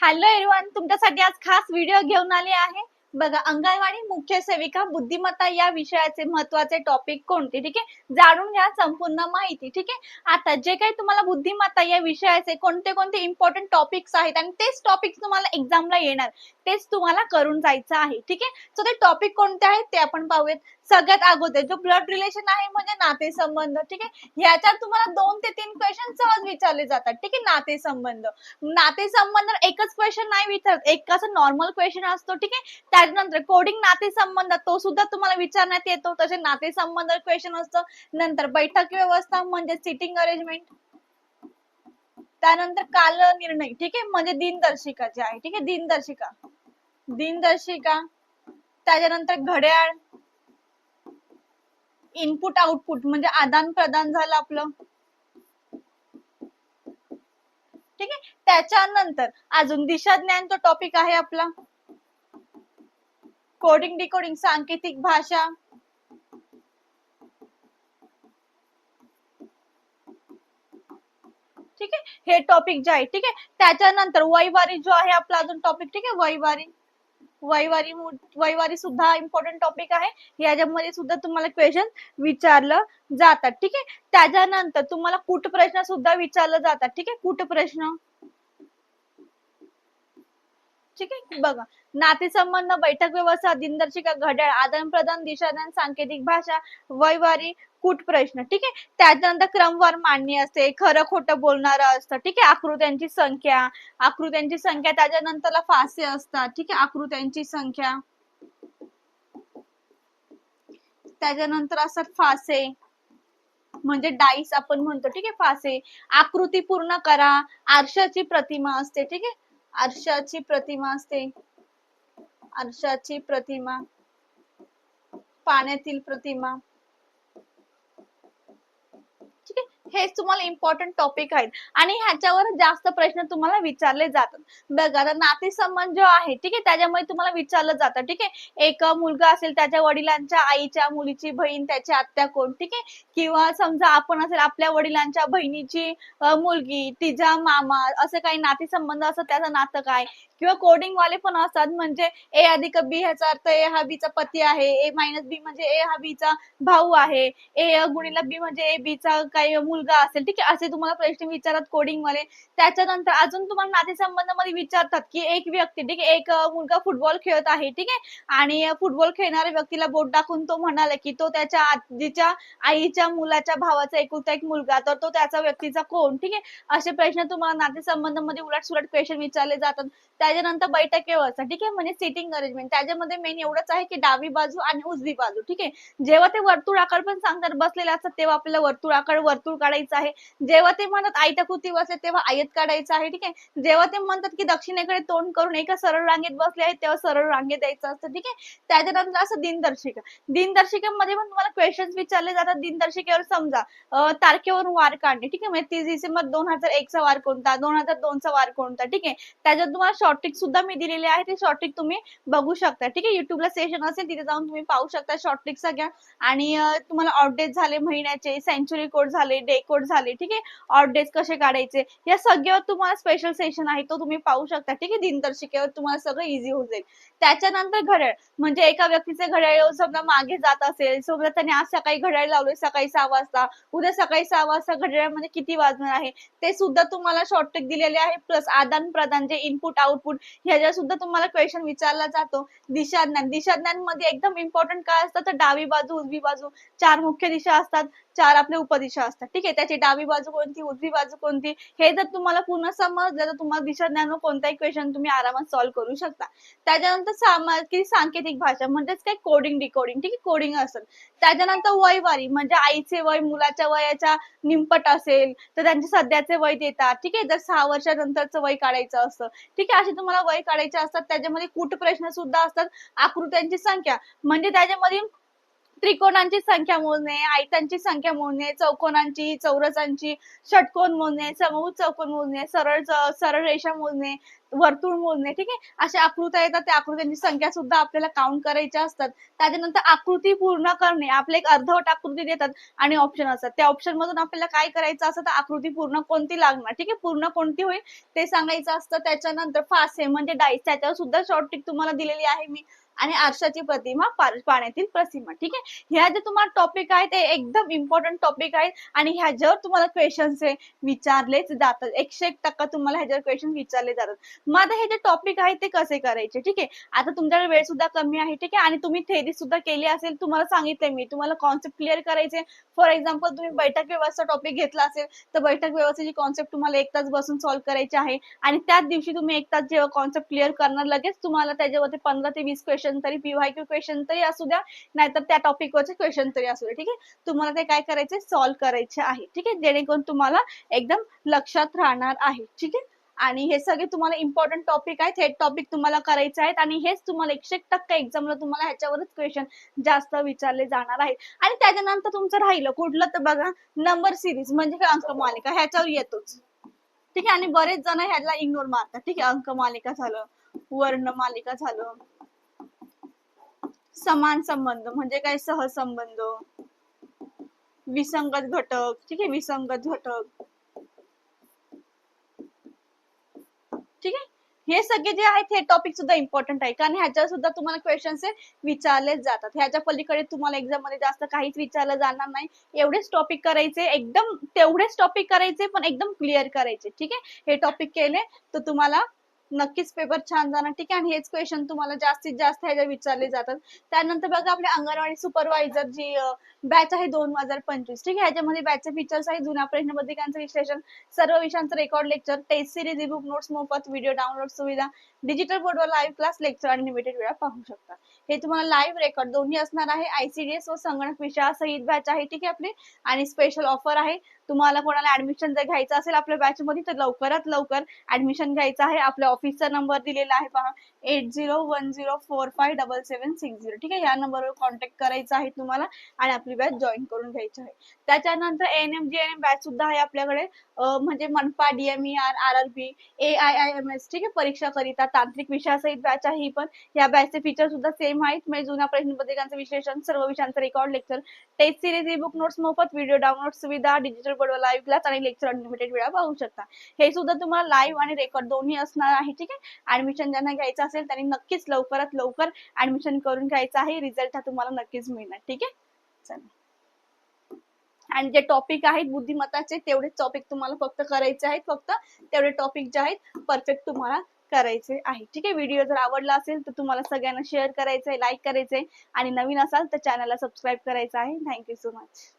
Hello everyone तुमच्यासाठी आज खास व्हिडिओ घेऊन आले आहे. बघा अंगणवाडी मुख्य सेविका बुद्धिमत्ता या विषयाचे महत्त्वाचे टॉपिक कोणते ठीक आहे? जाणून घ्या संपूर्ण माहिती ठीक आहे? आता जे काही तुम्हाला बुद्धिमत्ता या विषयाचे कोणते कोणते इम्पॉर्टंट टॉपिक्स आहेत आणि तेच टॉपिक्स तुम्हाला एक्झामला येणार तेच तुम्हाला करून जायचं आहे ठीक आहे? सो ते टॉपिक कोणते आहेत ते आपण पाहूयात. सगळ्यात अगोदर. जो ब्लड रिलेशन आहे म्हणजे नातेसंबंध ठीक आहे? ह्याच्यात तुम्हाला दोन ते तीन क्वेश्चन सहज विचारले जातात ठीक आहे? नातेसंबंध. नातेसंबंध एकच क्वेश्चन नाही विचारत. एक असं नॉर्मल क्वेश्चन असतो ठीक आहे? त्याच्यानंतर कोडिंग नातेसंबंध तो सुद्धा तुम्हाला विचारण्यात येतो. तसे नातेसंबंध क्वेश्चन असतं. नंतर बैठक व्यवस्था म्हणजे सिटिंग अरेंजमेंट त्यानंतर काल निर्णय ठीक आहे? म्हणजे दिनदर्शिका जे आहे ठीक आहे? दिनदर्शिका. दिनदर्शिका. त्याच्यानंतर घड्याळ. इनपुट आउटपुट म्हणजे आदान प्रदान झालं आपलं. ठीक आहे? त्याच्यानंतर अजून दिशा ज्ञान तो टॉपिक आहे आपला. कोडिंग डिकोडिंग सांकेतिक भाषा. ठीक आहे? हे टॉपिक जे आहे ठीक आहे? त्याच्यानंतर वैवारी जो आहे आपला अजून टॉपिक ठीक आहे? वैवारी. वैवारी वैवारी सुद्धा इम्पॉर्टंट टॉपिक आहे. याच्यामध्ये सुद्धा तुम्हाला क्वेश्चन विचारलं जातात. ठीक आहे? त्याच्यानंतर तुम्हाला कुट प्रश्न सुद्धा विचारलं जातात. ठीक आहे? कुट प्रश्न? ठीक आहे? बघा. नातेसंबंध बैठक व्यवस्था दिनदर्शिका घड्याळ आदान प्रदान दिशादान सांकेतिक भाषा वैवारी कुट प्रश्न. ठीक आहे? त्याच्यानंतर क्रमवार मांडणी असते खरं खोटं बोलणारं असतं. ठीक आहे? आकृत्यांची संख्या आकृत्यांची संख्या त्याच्यानंतरला फासे असतात. ठीक आहे? आकृत्यांची संख्या. त्याच्यानंतर असतात फासे. म्हणजे डाईस आपण म्हणतो. ठीक आहे? फासे. आकृती पूर्ण करा. आरशाची प्रतिमा असते. ठीक आहे? आरशाची प्रतिमा असते. आरशाची प्रतिमा. पाण्यातील प्रतिमा. हेच तुम्हाला इम्पॉर्टंट टॉपिक आहेत. आणि ह्याच्यावर जास्त प्रश्न तुम्हाला विचारले जातात. बघा आता नातेसंबंध जो आहे ठीक आहे त्याच्यामुळे तुम्हाला विचारलं जातं ठीक आहे. एक मुलगा असेल त्याच्या वडिलांच्या आईच्या मुलीची बहीण त्याची आत्या कोण ठीक आहे? किंवा समजा आपण असेल आपल्या वडिलांच्या बहिणीची मुलगी तिचा मामा असं काही नातेसंबंध असं त्याचं नातं काय? किंवा कोडिंग वाले पण असतात म्हणजे ए अधिक बी ह्याचा अर्थ ए हा बीचा पती आहे ए मायनस बी म्हणजे ए हा बीचा भाऊ आहे ए गुणिला बी म्हणजे ए बीचा काही मुलगा असेल ठीक आहे? असे तुम्हाला प्रश्न विचारतात कोडिंगमध्ये त्याच्यानंतर अजून तुम्हाला नातेसंबंधामध्ये विचारतात की एक व्यक्ती ठीक आहे? एक मुलगा फुटबॉल खेळत आहे ठीक आहे? आणि फुटबॉल खेळणाऱ्या व्यक्तीला बोट दाखवून तो म्हणाला की तो त्याच्या आजीच्या आईच्या मुलाच्या भावाचा एकुलता एक मुलगा तर तो त्याचा व्यक्तीचा कोण ठीक आहे? असे प्रश्न तुम्हाला नातेसंबंधामध्ये उलट सुलट क्वेश्चन विचारले जातात. त्याच्यानंतर बैठक व्यवस्था ठीक आहे? म्हणजे सिटिंग अरेंजमेंट त्याच्यामध्ये मेन एवढंच आहे की डावी बाजू आणि उजवी बाजू ठीक आहे? जेव्हा ते वर्तुळ आकार पण सांगतात बसलेले असतात तेव्हा आपल्याला वर्तुळ आकार वर्तुळ काढायचं आहे. जेव्हा ते म्हणतात आयताकृती बसले तेव्हा आयत काढायचं आहे. ठीक आहे? जेव्हा ते म्हणतात की दक्षिणेकडे तोंड करून एका सरळ रांगेत बसले आहेत तेव्हा सरळ रांगेत द्यायचं असतं. ठीक आहे? त्याच्यानंतर असं दिनदर्शिका. दिनदर्शिकेमध्ये पण तुम्हाला क्वेश्चन्स विचारले जातात. दिनदर्शिकेवर समजा तारखेवरून वार काढणे. ठीक आहे? म्हणजे तीस डिसेंबर दोन हजार एक चा वार कोणता? दोन हजार दोन चा वार कोणता? ठीक आहे? त्याच्यात तुम्हाला शॉर्ट ट्रिक सुद्धा मी दिलेले आहे. ते शॉर्ट ट्रिक तुम्ही बघू शकता. ठीक आहे? युट्यूबला सेशन असेल तिथे जाऊन तुम्ही पाहू शकता शॉर्ट ट्रिक सगळ्या. आणि तुम्हाला अपडेट झाले महिन्याचे सेंचुरी कोड झाले डे कोड झाले ठीक आहे? ऑट डेज कसे काढायचे? या सगळ्यावर तुम्हाला स्पेशल सेशन आहे तो तुम्ही पाहू शकता ठीक आहे? दिनदर्शिकेवर तुम्हाला सगळं इझी होऊन जाईल. त्याच्यानंतर घड्याळ म्हणजे एका व्यक्तीचे घड्याळ समजा मागे जात असेल समजा त्याने आज सकाळी घड्याळ लावले सकाळी सहा वाजता उद्या सकाळी सहा वाजता घड्याळामध्ये म्हणजे किती वाजणार आहे? ते सुद्धा तुम्हाला शॉर्टटेक दिलेले आहे प्लस आदान प्रदान जे इनपुट आउटपुट ह्याच्या सुद्धा तुम्हाला क्वेश्चन विचारला जातो. दिशाज्ञान दिशाज्ञानमध्ये एकदम इम्पॉर्टंट काय असतं? तर डावी बाजू उजवी बाजू चार मुख्य दिशा असतात. चार आपल्या उपदिशा असतात. ठीक आहे? त्याची डावी बाजू कोणती? उजवी बाजू कोणती? हे जर तुम्हाला पूर्ण समजलं तर तुम्हाला दिशाज्ञान कोणताही क्वेश्चन तुम्ही आरामात सॉल्व्ह करू शकता. त्याच्यानंतर की सांकेतिक भाषा म्हणजेच काय? कोडिंग डिकोडिंग ठीक आहे? कोडिंग असेल. त्याच्यानंतर वयवारी म्हणजे आईचे वय मुलाच्या वयाच्या निमपट असेल तर त्यांचे सध्याचे वय देतात. ठीक आहे? जर सहा वर्षानंतरचं वय काढायचं असतं ठीक आहे? असे तुम्हाला वय काढायचे असतात. त्याच्यामध्ये कुट प्रश्न सुद्धा असतात. आकृत्यांची संख्या. म्हणजे त्याच्यामध्ये त्रिकोणांची संख्या मोजणे आयतांची संख्या मोजणे चौकोनांची चौरसांची षटकोन मोजणे समभुज चौकोन मोजणे सरळ सरळ रेषा मोजणे वर्तुळ मोजणे ठीक आहे? अशा आकृत्या येतात त्या आकृत्यांची संख्या सुद्धा आपल्याला काउंट करायच्या असतात. त्याच्यानंतर आकृती पूर्ण करणे आपले एक अर्धवट आकृती देतात आणि ऑप्शन असतात. त्या ऑप्शन मधून आपल्याला काय करायचं असतं? तर आकृती पूर्ण कोणती लागणार? ठीक आहे? पूर्ण कोणती होईल? ते सांगायचं असतं. त्याच्यानंतर फासे म्हणजे डाईस त्याच्यावर सुद्धा शॉर्ट टिक तुम्हाला दिलेली आहे मी. आणि आरशाची प्रतिमा पाण्यातील प्रतिमा ठीक आहे? ह्या जे तुम्हाला टॉपिक आहे ते एकदम इम्पॉर्टंट टॉपिक आहेत. आणि ह्याच्यावर तुम्हाला क्वेश्चन्स विचारलेच जातात. एकशे एक टक्का तुम्हाला ह्याच्यावर क्वेश्चन विचारले जातात. मग आता हे जे टॉपिक आहे ते कसे करायचे? ठीक आहे? आता तुमच्याकडे वेळ सुद्धा कमी आहे ठीक आहे? आणि तुम्ही थेरी सुद्धा केली असेल तुम्हाला सांगितले मी. तुम्हाला कॉन्सेप्ट क्लिअर करायचे फॉर एक्झाम्पल तुम्ही बैठक व्यवस्था टॉपिक घेतला असेल तर बैठक व्यवस्थेची कॉन्सेप्ट तुम्हाला एक तास बसून सॉल्व्ह करायची आहे. आणि त्याच दिवशी तुम्ही एक तास जेव्हा कॉन्सेप्ट क्लिअर करणार लगेच तुम्हाला त्याच्यावरती पंधरा ते वीस क्वेश्चन तरी पीवायक्यू क्वेश्चन तरी असू द्या नाहीतर त्या टॉपिकवरचे क्वेश्चन तरी असू द्या ठीक आहे? तुम्हाला ते काय करायचे? सॉल्व्ह करायचे आहे ठीक आहे? जेणेकरून तुम्हाला एकदम लक्षात राहणार आहे ठीक आहे? आणि हे सगळे तुम्हाला इम्पॉर्टंट टॉपिक आहेत. हे टॉपिक तुम्हाला करायचे आहेत आणि हेच तुम्हाला एकशे एक एक्झामला तुम्हाला ह्याच्यावरच क्वेश्चन जास्त विचारले जाणार आहेत. आणि त्याच्यानंतर तुमचं राहिलं कुठलं तर बघा नंबर सिरीज म्हणजे अंक मालिका? ह्याच्यावर येतोच. ठीक आहे? आणि बरेच जण ह्याला इग्नोर मारतात. ठीक आहे? अंक मालिका झालं वर्ण मालिका झालं. समान संबंध म्हणजे काय? सहसंबंध. विसंगत घटक. ठीक आहे? विसंगत घटक. ठीक आहे? हे सगळे जे आहेत हे टॉपिक सुद्धा इम्पॉर्टंट आहे. कारण ह्याच्यावर सुद्धा तुम्हाला क्वेश्चन्स विचारलेच जातात. ह्याच्या पलीकडे तुम्हाला एक्झाममध्ये जास्त काहीच विचारलं जाणार नाही. एवढेच टॉपिक करायचे एकदम तेवढेच टॉपिक करायचे पण एकदम क्लिअर करायचे. ठीक आहे? हे टॉपिक केले तर तुम्हाला नक्कीच पेपर छान जाणार. ठीक आहे आणि हेच क्वेश्चन तुम्हाला जास्तीत जास्त ह्याच्यात विचारले जातात. त्यानंतर बघा आपले अंगणवाडी सुपरवायझर जी बॅच आहे दोन हजार पंचवीस. ठीक आहे ह्याच्यामध्ये बॅचचे फीचर्स आहे जुन्या प्रश्नपत्रिकांचं विश्लेषण सर्व विषयांचं record lecture test series E book notes मोफत व्हिडिओ डाउनलोड सुविधा डिजिटल बोर्डवर लाईव्ह क्लास लेक्चर आणि लिमिटेड वेळा पाहू शकता. हे तुम्हाला लाईव्ह रेकॉर्ड दोन्ही असणार आहे. आयसीडीएस व संगणक विषयासहित बॅच आहे. ठीक आहे आपली. आणि स्पेशल ऑफर आहे. तुम्हाला कोणाला ऍडमिशन जर घ्यायचं असेल आपल्या बॅच मध्ये तर लवकरात लवकर ऍडमिशन घ्यायचं आहे. आपल्या ऑफिसचा नंबर दिलेला आहे पहा. Eight zero one zero four five double seven six zero ठीक आहे? या नंबरवर कॉन्टॅक्ट करायचा आहे तुम्हाला आणि आपली बॅच जॉईन करून घ्यायची आहे. त्याच्यानंतर N M G N M batch सुद्धा आहे आपल्याकडे. म्हणजे मनपा DMER R R B A I I M S ठीक आहे? परीक्षा करिता तांत्रिक विषयासहित बॅच आहे ही पण. या बॅचचे फीचर सुद्धा सेम आहेत. म्हणजे जुन्या प्रश्नपत्रिकांचं विश्लेषण सर्व विषयांचं record lecture test series E book notes मोफत व्हिडिओ डाउनलोड सुविधा डिजिटल बोर्डवर लाईव्ह क्लास आणि लेक्चर अनलिमिटेड वेळा पाहू शकता. हे सुद्धा तुम्हाला लाईव्ह आणि रेकॉर्ड दोन्ही असणार आहे ठीक आहे? ऍडमिशन ज्यांना घ्यायचं असेल त्यांनी नक्कीच लवकरात लवकर ऍडमिशन करून घ्यायचं आहे. रिझल्ट हा तुम्हाला नक्कीच मिळणार ठीक आहे? चला. आणि जे टॉपिक आहेत बुद्धिमत्ताचे तेवढेच टॉपिक तुम्हाला फक्त करायचे आहेत फक्त तेवढे टॉपिक जे आहेत परफेक्ट तुम्हाला करायचे आहे ठीक आहे? व्हिडिओ जर आवडला असेल तर तुम्हाला सगळ्यांना शेअर करायचं आहे लाईक करायचं आहे आणि नवीन असाल तर चॅनलला सबस्क्राईब करायचं आहे. Thank you so much